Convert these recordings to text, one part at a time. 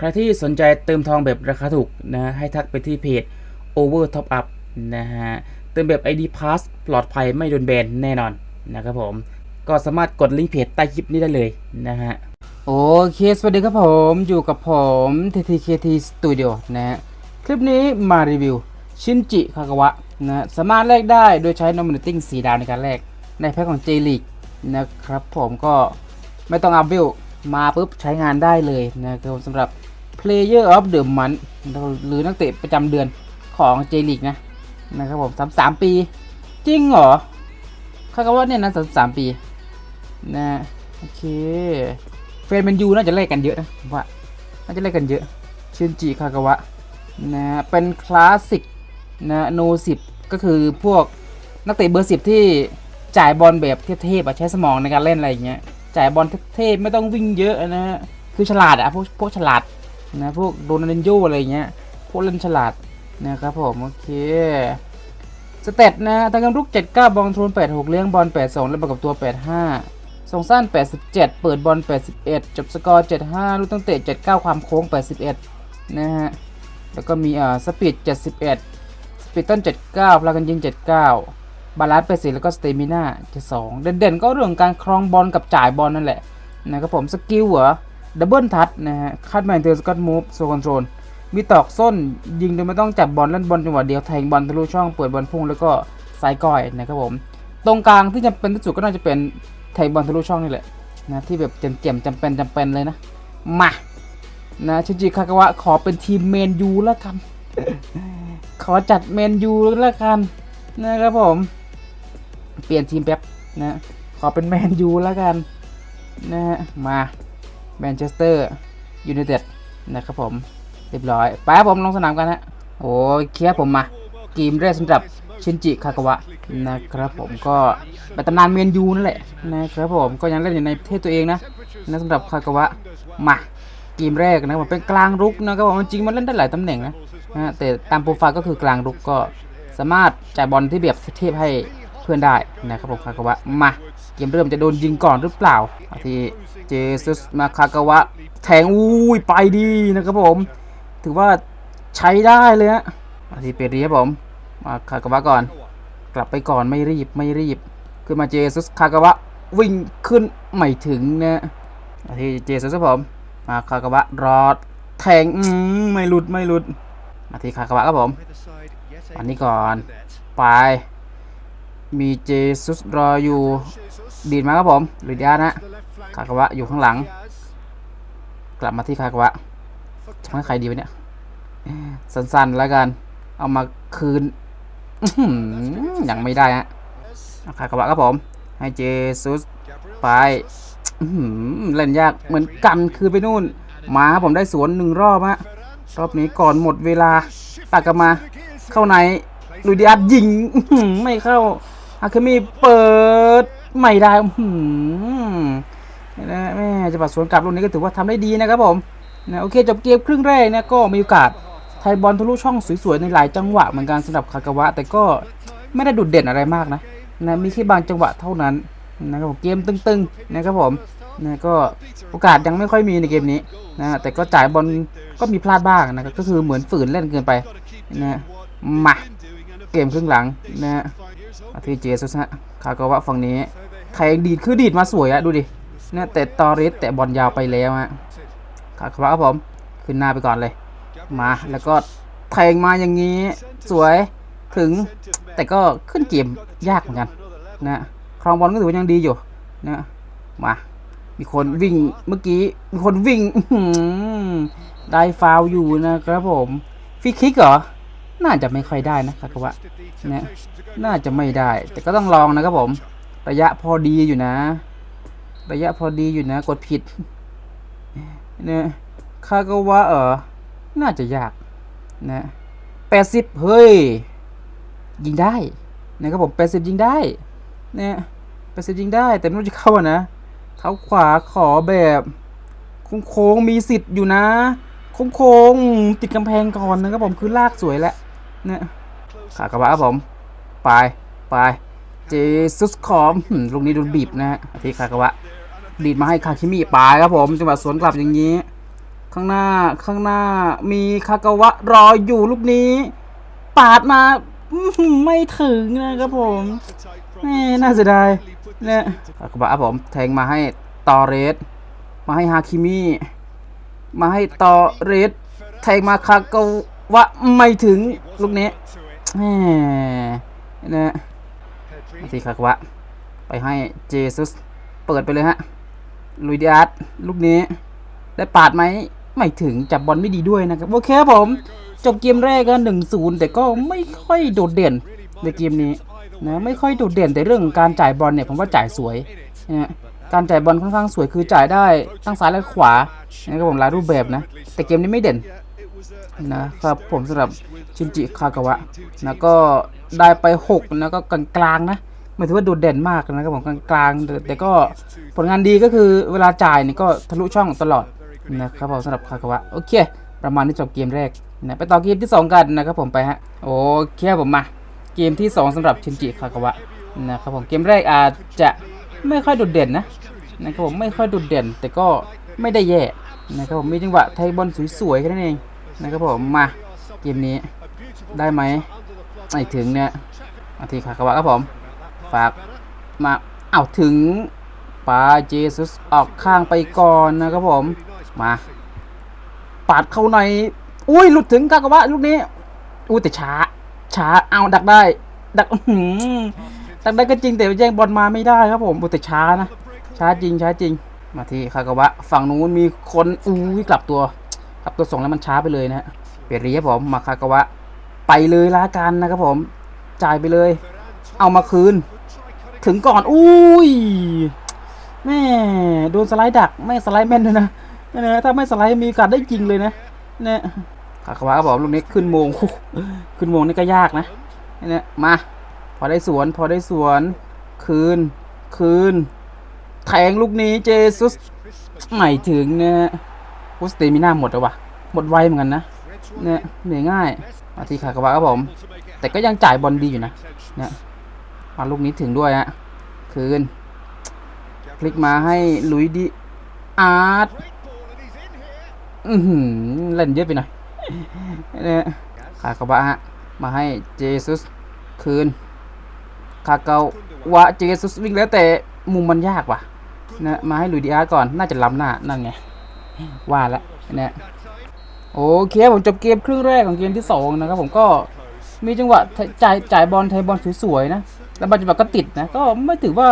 ใครที่สนใจเติมทองแบบราคาถูกนะให้ทักไปที่เพจ Over Top Up นะฮะเติมแบบ ID Pass ปลอดภัยไม่โดนแบนแน่นอนนะครับผม ก็สามารถกดลิงก์เพจใต้คลิปนี้ได้เลยนะฮะโอเค สวัสดีครับผมอยู่กับผม TTKT Studio นะฮะคลิปนี้มารีวิว ชินจิคากาวะนะสามารถแลกได้โดยใช้ Nominating สีดาวในการแลกในแพ็คของ J League นะครับผมก็ไม่ต้องอัพวิวมาปุ๊บใช้งานได้เลยนะครับผมสำหรับ Player of the Month หรือนักเตะประจำเดือนของ J League นะนะครับผม33ปี จริงเหรอคากาวะเนี่ยนะ33ปีนะโอเคแฟนแมนยูน่าจะแลกกันเยอะนะผมว่าน่าจะแลกกันเยอะชินจิคากาวะนะเป็นคลาสสิกนะโนสิบก็คือพวกนักเตะเบอร์สิบที่จ่ายบอลแบบเทพๆอะใช้สมองในการเล่นอะไรอย่างเงี้ยจ่ายบอลเทพๆไม่ต้องวิ่งเยอะนะคือฉลาดอะพวกพวกฉลาด นะพวกโดนัลนโยอะไรเงี้ยพวกเล่นฉลาดนะครับผมโอเคสเตตนะทางการรุก 79 บอลทรวน86 เลี้ยงบอล 82 และประกับตัว 85 ส่งสั้น 87 เปิดบอล 81 จบสกอร์ 75 ลูกตั้งเตะ 79 ความโค้ง 81 นะฮะ แล้วก็มีอ่าสปีด 71 สปีดต้น 79 พลังกันยิง 79 บาลานซ์80แล้วก็สเตมิน่า72 เด่นๆ ก็เรื่องการครองบอลกับจ่ายบอลนั่นแหละนะครับผมสกิลเหรอ ดับเบิลทัชนะฮะคัดแมนเทอร์สกัตมูฟโซคอนโทรลมีตอกส้นยิงโดยไม่ต้องจับบอลเล่นบอลจังหวะเดียวแทงบอลทะลุช่องเปิดบอลพุ่งแล้วก็ไซด์ก้อยนะครับผม ตรงกลางที่จำเป็นที่สุดก็น่าจะเป็นแทงบอลทะลุช่องนี่แหละนะที่แบบเจ็มๆจำเป็นจำเป็นเลยนะ มานะชิจิคากาวะขอเป็นทีมเมนยูแล้วกัน ขอจัดเมนยูแล้วกันนะครับผม เปลี่ยนทีมแป๊บนะขอเป็นแมนยูแล้วกันนะฮะมา แมนเชสเตอร์ยูไนเต็ดนะครับผม เรียบร้อย ไปครับผมลงสนามกันฮะโอ้ยเคลียร์ผมมาเกมแรกสำหรับชินจิคากาวะนะครับผมก็เป็นตำนานเมนยูนั่นแหละนะครับผมก็ยังเล่นอยู่ในประเทศตัวเองนะนะสำหรับคากาวะมาเกมแรกนะผมเป็นกลางรุกนะครับผมจริงมันเล่นได้หลายตำแหน่งนะนะแต่ตามโปรไฟล์ก็คือกลางรุกก็สามารถจ่ายบอลที่แบบเทพให้ พื่อนได้นะครับผมคากาวะมาเกมเริ่มจะโดนยิงก่อนหรือเปล่าอาทีเจซุสมาคากาวะแทงอุ้ยไปดีนะครับผม ถือว่าใช้ได้เลยฮะอาทีเปรีครับผมมาคากาวะก่อน กลับไปก่อนไม่รีบไม่รีบ ขึ้นมาเจซุสคากาวะวิ่งขึ้นไม่ถึงนะอาทีเจซุสครับผมมาคากาวะรอดแทงอืไม่หลุดไม่หลุดอาทีคากาวะครับผมอันนี้ก่อนไป มีเจซุสรออยู่ดีดมาครับผมหรือดีอานะคากาวะอยู่ข้างหลัง กลับมาที่คากาวะจะให้ใครดีวะเนี่ย สั้นๆแล้วกัน เอามาคืนยังไม่ได้ฮะเอาคากาวะครับผม ให้เจซุสไปเล่นยากเหมือนกันคืนไปนู่น มาครับผมได้สวนหนึ่งรอบฮะรอบนี้ก่อนหมดเวลาตักกลับมา เข้าในลุยดิอายิงไม่เข้า อาเคมีเปิดไม่ได้หือนะแม่จะปัดสวนกลับลูกนี้ก็ถือว่าทำได้ดีนะครับผมนะโอเคจบเกมครึ่งแรกเนี่ยก็มีโอกาสไทยบอลทะลุช่องสวยๆในหลายจังหวะเหมือนกันสำหรับคากาวะ แต่ก็ไม่ได้ดุดเด่นอะไรมากนะนะมีแค่บางจังหวะเท่านั้นนะครับผมเกมตึงๆนะครับผมนะก็โอกาสยังไม่ค่อยมีในเกมนี้นะแต่ก็จ่ายบอลก็มีพลาดบ้างนะครับก็คือเหมือนฝืนเล่นเกินไปนะมาเกมครึ่งหลังนะ อาทีเจสุสฮะคากาวะฝั่งนี้แทงดีดคือดีดมาสวยอะดูดิเนี่ยแต่ตอริสแต่บอลยาวไปแล้วฮะคากาวะครับผมขึ้นหน้าไปก่อนเลย มาแล้วก็แทงมาอย่างนี้สวยถึงแต่ก็ขึ้นเกมยากเหมือนกันนะครองบอลก็ถือว่ายังดีอยู่นะมามีคนวิ่งเมื่อกี้มีคนวิ่งได้ฟาวอยู่นะครับผมฟรีคิกเหรอ น่าจะไม่ค่อยได้นะคากาวะเนี่ยน่าจะไม่ได้ แต่ก็ต้องลองนะครับผม ระยะพอดีอยู่นะ ระยะพอดีอยู่นะ กดผิดเนี่ยคากาวะเออน่าจะยากนะแปดสิบเฮ้ย ยิงได้นะครับผมแปดสิบยิงได้เนี่ยแปดสิบยิงได้ แต่ไม่รู้จะเข้าอะนะเท้าขวาขอแบบโค้งๆมีสิทธิ์อยู่นะโค้งๆติดกำแพงก่อนนะครับผมคือลากสวยแล้ว เนี่ยขากระบะครับผม ไปไปเจซุสคอมลูกนี้โดนบีบนะฮะที่คากาวะดีดมาให้คาคิมิปายครับผมจังหวะสวนกลับอย่างนี้ ข้างหน้าข้างหน้ามีคากาวะรออยู่ลูกนี้ ปาดมาไม่ถึงนะครับผมแหม่น่าเสียดายเนี่ยคากาวะครับผมแทงมาให้ตอเรส มาให้ฮาคิมิมาให้ตอเรสแทงมาคากาวะไม่ถึงลูกนี้แหมนี่ยมาทีคากวะ ไปให้เจซุส เปิดไปเลยฮะ ลุยดิอาร์ตลูกนี้ ได้ปาดไหม ไม่ถึงจับบอลไม่ดีด้วยนะครับ โอเคครับผม จบเกมแรกก็หนึ่งศูนย์แต่ก็ไม่ค่อยโดดเด่นในเกมนี้นะไม่ค่อยโดดเด่นแต่เรื่องของการจ่ายบอลเนี่ยผมว่าจ่ายสวยนะการจ่ายบอลค่อนข้างสวยคือจ่ายได้ทั้งซ้ายและขวานะครับผมหลายรูปแบบนะ แต่เกมนี้ไม่เด่น นะครับผมสำหรับชินจิคากาวะนะก็ได้ไป 6 นะก็กลางๆนะไม่ถือว่าโดดเด่นมากนะครับผมกลางๆแต่แต่ก็ผลงานดีก็คือเวลาจ่ายนี่ก็ทะลุช่องตลอดนะครับผมสำหรับคากาวะโอเค ประมาณนี้จบเกมแรกนะไปต่อเกมที่ 2 กันนะครับผมไปฮะโอเคผมมา เกมที่ 2สำหรับชินจิคากาวะนะครับผมเกมแรกอาจจะไม่ค่อยโดดเด่นนะนะครับผมไม่ค่อยโดดเด่น แต่ก็ไม่ได้แย่นะครับผมมีจังหวะไทยบอลสวยๆแค่นั้นเอง นะครับผมมาเกมนี้ได้ไหมไม่ถึงเนี่ยนาทีคากาวะครับผม ฝากมาเอาถึงปาเจซุสออกข้างไปก่อนนะครับผมมาปาดเข้าในอุ้ยหลุดถึงกากาวะลูกนี้อุ้ยแต่ช้า ช้าเอาดักได้ ดักหือดักได้ก็จริงแต่แย่งบอลมาไม่ได้ครับผมอุ้ยแต่ช้านะช้าจริงช้าจริง มาที่คากาวะ ฝั่งนู้นมีคนอุ้ยกลับตัว กลับตัวส่งแล้วมันช้าไปเลยนะฮะเปรียบผมมาคากาวะ ไปเลยละกันนะครับผม จ่ายไปเลย เอามาคืน ถึงก่อนอุ้ยแม่โดนสไลด์ดักไม่สไลด์แม่นด้วยนะเนี่ยถ้าไม่สไลด์มีโอกาสได้จริงเลยนะเนี่ยขาขวาก็บอกลูกนี้ขึ้นโมงขึ้นโมงนี่ก็ยากนะเนี่ยมาพอได้สวนพอได้สวน คืน คืน แทงลูกนี้เจซุสไม่ถึงนี่ย โอสเตมิน่าหมดแล้ววะหมดไวเหมือนกันนะเนี่ยเหนื่อยง่ายมาที่ขาขวาครับผม แต่ก็ยังจ่ายบอลดีอยู่นะเนี่ยมาลูกนี้ถึงด้วยฮะคืนพลิกมาให้ลุยดีอาร์ตอือหือเล่นเยอะไปหน่อยเนี่ยคากาวะฮะมาให้เจซุสคืนคาเกาวะเจซุสวิ่งแล้วแต่มุมมันยากว่ะนะมาให้ลุยดีอาร์ตก่อนน่าจะล้ำหน้านั่นไง ว่าแล้วเนี่ยโอเคผมจบเกมครึ่งแรกของเกมที่สองนะครับผมก็มีจังหวะจ่ายจ่ายบอลไทยบอลสวยๆนะแล้วบอลจังหวะก็ติดนะก็ไม่ถือว่า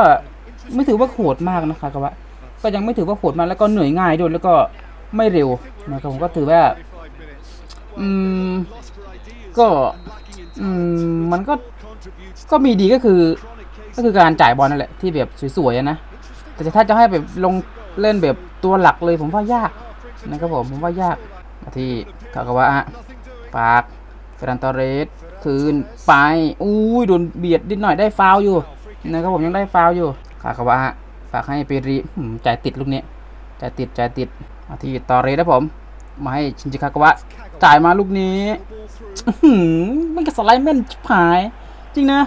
ไม่ถือว่าโหดมากนะครับว่าก็ยังไม่ถือว่าโหดมากแล้วก็เหนื่อยง่ายด้วยแล้วก็ไม่เร็วนะครับผมก็ถือว่าอืมก็อืมมันก็ก็มีดีก็คือ ก็คือการจ่ายบอลนั่นแหละที่แบบสวยๆนะแต่ถ้าจะให้แบบลง เล่นแบบตัวหลักเลยผมว่ายากนะครับผมผมว่ายากมาที่คากาวะฮะฝากเฟรันตอเรสคืนไปอุ้ยโดนเบียดนิดหน่อยได้ฟาวอยู่นะครับผมยังได้ฟาวอยู่คาคาวะฮะฝากให้เปรีหืมจ่ายติดลูกนี้จ่ายติดจ่ายติดมาที่ตอเรสนะผม มาให้ชินจิคากาวะจ่ายมาลูกนี้หือมันก็สไลด์แม่นชิบหาย จริงนะ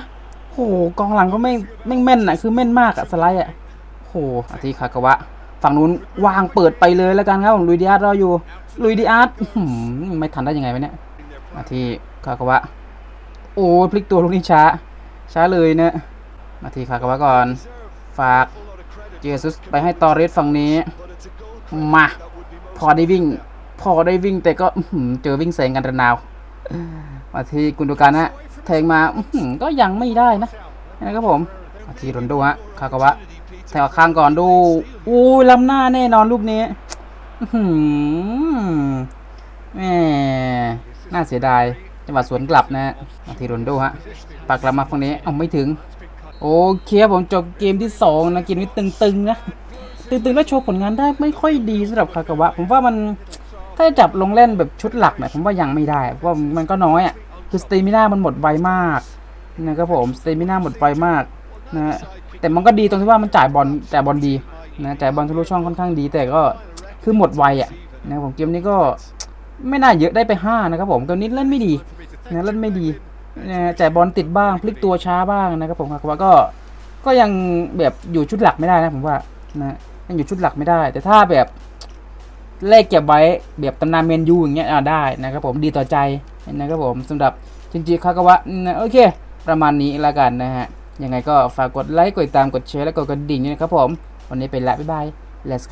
โหกองหลังก็ไม่ไม่งแม่นอะคือแม่นมากอะสไลด์อะโหมาที่คากาวะ ฝั่งนู้นวางเปิดไปเลยแล้วกันครับผมลุยดิอาร์รออยู่ ลุยดิอาร์ไม่ทันได้ยังไงวะเนี่ยมาที่คากาวะโอ้พลิกตัวลูกนี้ช้า ช้าเลยเนะมาที่คากาวะก่อน ฝากเจซุสไปให้ตอเรสฝั่งนี้ มาพอได้วิ่ง พอได้วิ่งแต่ก็เจอวิ่งแสงกันระนาว มาที่กุนโดการนะแทงมาก็ยังไม่ได้นะนะครับผมมาที่โรนโดฮะคากาวะ แทงออกข้างก่อนดูอู้ยล้ำหน้าแน่นอนลูกนี้หือแหมน่าเสียดายจังหวะสวนกลับนะมาที่โรนโดฮะปากกลับมาฝั่งนี้เอาไม่ถึง โอเคผมจบเกมที่สองนะเกมนี้ตึงๆนะตึงๆแล้วโชว์ผลงานได้ไม่ค่อยดีสำหรับคากาวะ ผมว่ามันถ้าจะจับลงเล่นแบบชุดหลักเนี่ยผมว่ายังไม่ได้เพราะมันก็น้อยอะคือสเตมิน่ามันหมดไวมากนะครับผมสเตมิน่าหมดไวมากนะฮะ แต่มันก็ดีตรงที่ว่ามันจ่ายบอลจ่ายบอลดีนะจ่ายบอลทะลุช่องค่อนข้างดี แต่ก็คือหมดไวอะนะผมเกมนี้ก็ไม่น่าเยอะได้ไปห้านะครับผมตัวนี้เล่นไม่ดีนะเล่นไม่ดีนะจ่ายบอลติดบ้างพลิกตัวช้าบ้างนะครับผมคากาวะก็ก็ยังแบบอยู่ชุดหลักไม่ได้นะผมว่านะยังอยู่ชุดหลักไม่ได้ แต่ถ้าแบบแลกเก็บไว้แบบตำนานเมนยูอย่างเงี้ยอ่าได้นะครับผมดีต่อใจนะครับผมสำหรับชินจิคากาวะนะโอเค ประมาณนี้ล้วกันนะฮะ ยังไงก็ฝากกดไลค์กดติดตามกดแชร์และกดกระดิ่งด้วยนะครับผม วันนี้ไปละบ๊ายบาย let's